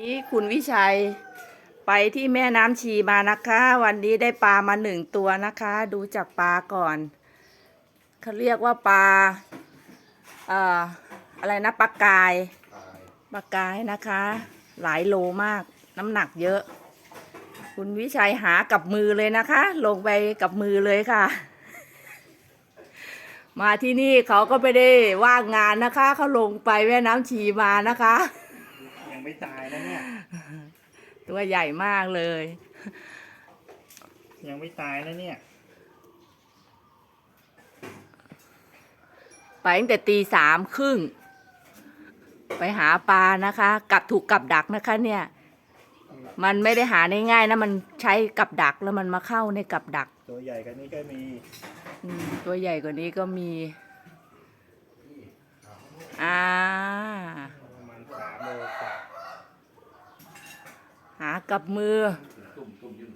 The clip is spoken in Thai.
นี่คุณวิชัยไปที่แม่น้ำชีมานะคะ วันนี้ได้ปลามาหนึ่งตัวนะคะ ดูจากปลาก่อนเขาเรียกว่าปลาเอ่ออะไรนะปลากายปลากายนะคะ หลายโลมากน้ำหนักเยอะ คุณวิชัยหากับมือเลยนะคะ ลงไปกับมือเลยค่ะ มาที่นี่เขาก็ไม่ได้ว่างงานนะคะเขาลงไปแม่น้ำชีมานะคะ ไม่ตายนะเนี่ย ตัวใหญ่มากเลย ยังไม่ตายนะเนี่ย ไปตั้งแต่ตีสามครึ่ง ไปหาปลานะคะกับถูกกับดักนะคะ เนี่ย มันไม่ได้หาได้ง่ายนะ มันใช้กับดักแล้วมันมาเข้าในกับดัก ตัวใหญ่กันนี้ก็มี อืมตัวใหญ่กว่านี้ก็มี หากับมื่ม